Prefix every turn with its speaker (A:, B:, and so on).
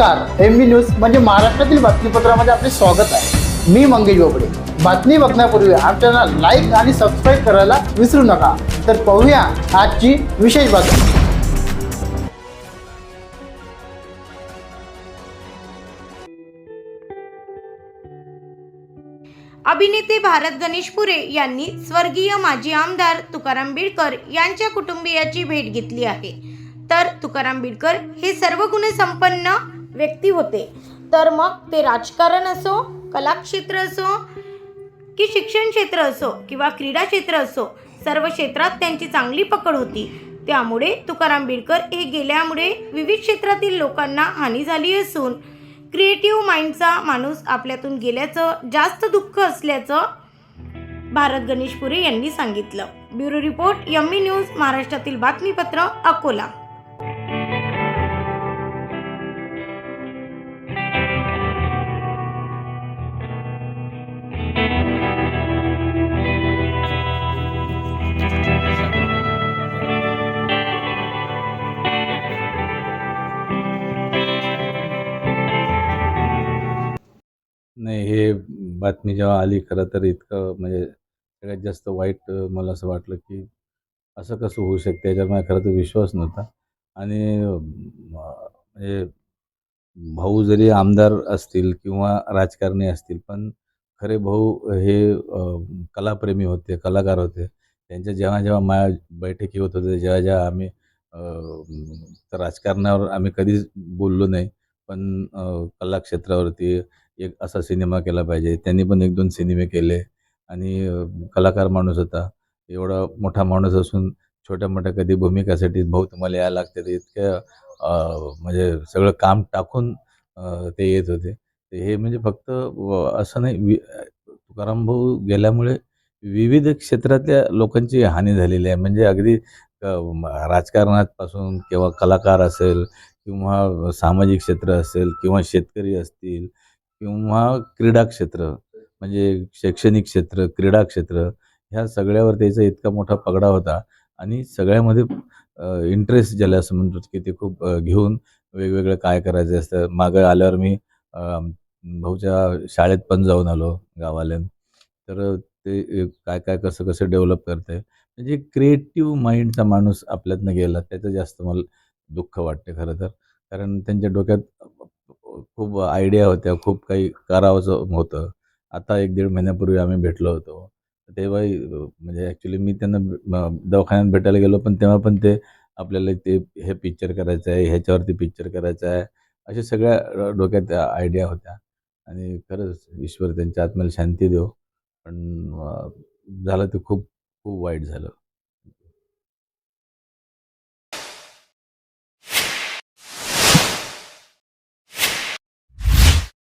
A: नमस्कार एम बी न्यूज म्हणजे महाराष्ट्रातील बातमीपत्रामध्ये आपले स्वागत आहे. मी मंगेश बोबडे. बातमी बघण्यापूर्वी आमच्या लाईक आणि सबस्क्राईब करायला विसरू नका. तर पाहूया आजची विशेष बातमी.
B: अभिनेते भारत गणेशपुरे यांनी स्वर्गीय माजी आमदार तुकाराम बिडकर यांच्या कुटुंबियाची भेट घेतली आहे. तर तुकाराम बिडकर हे सर्व गुणसंपन्न संपन्न व्यक्ती होते. तर मग ते राजकारण असो कलाक्षेत्र असो की शिक्षण क्षेत्र असो किंवा क्रीडा क्षेत्र असो सर्व क्षेत्रात त्यांची चांगली पकड होती. त्यामुळे तुकाराम बिडकर हे गेल्यामुळे विविध क्षेत्रातील लोकांना हानी झाली असून क्रिएटिव्ह माइंडचा माणूस आपल्यातून गेल्याचं जास्त दुःख असल्याचं भारत गणेशपुरे यांनी सांगितलं. ब्युरो रिपोर्ट यम्मी न्यूज महाराष्ट्रातील बातमीपत्र अकोला.
C: नाही हे बातमी जेव्हा आली खरं तर इतकं म्हणजे सगळ्यात जास्त वाईट मला असं वाटलं की असं कसं होऊ शकते याच्यावर माझा खरं तर विश्वास नव्हता. आणि म्हणजे भाऊ जरी आमदार असतील किंवा राजकारणी असतील पण खरे भाऊ हे कलाप्रेमी होते कलाकार होते. त्यांच्या जेव्हा जेव्हा माझ्या बैठकी होत होते जेव्हा जेव्हा आम्ही राजकारणावर आम्ही कधीच बोललो नाही. पण कलाक्षेत्रावरती कला क्षेत्रावरती एक असा सिनेमा केला पाहिजे. त्यांनी पण एक दोन सिनेमे केले आणि कलाकार माणूस होता. एवढा मोठा माणूस असून छोट्या मोठ्या कधी भूमिकासाठी भाऊ तुम्हाला यायला लागते ते इतक्या म्हणजे सगळं काम टाकून ते येत होते. ते हे म्हणजे फक्त असं नाही वि तुकाराम भाऊ गेल्यामुळे विविध क्षेत्रातल्या लोकांची हानी झालेली आहे. म्हणजे अगदी राजकारणापासून किंवा कलाकार असेल किंवा सामाजिक क्षेत्र असेल किंवा शेतकरी असतील किंवा क्रीडा क्षेत्र म्हणजे शैक्षणिक क्षेत्र क्रीडा क्षेत्र ह्या सगळ्यावर त्याचा इतका मोठा पगडा होता. आणि सगळ्यामध्ये इंटरेस्ट ज्याला असं म्हणतो की ते खूप घेऊन वेगवेगळं काय करायचं असतं. मागं आल्यावर मी भाऊच्या शाळेत पण जाऊन आलो गावाला. तर ते काय काय कसं कसं डेव्हलप करते म्हणजे क्रिएटिव्ह माइंडचा माणूस आपल्यातनं गेला. त्याचं जास्त मला दुःख वाटते खरं तर. कारण त्यांच्या डोक्यात खूप आयडिया होत्या खूप काही करावंसं होतं. आता एक दीड महिन्यापूर्वी आम्ही भेटलो होतो. तेव्हाही म्हणजे ॲक्च्युली मी त्यांना दवाखान्यात भेटायला गेलो पण तेव्हा पण ते आपल्याला ते हे पिक्चर करायचं आहे ह्याच्यावरती पिक्चर करायचं आहे अशा सगळ्या डोक्यात आयडिया होत्या. आणि खरंच ईश्वर त्यांच्या आत्म्याला शांती देव. पण झालं ते खूप खूप वाईट झालं.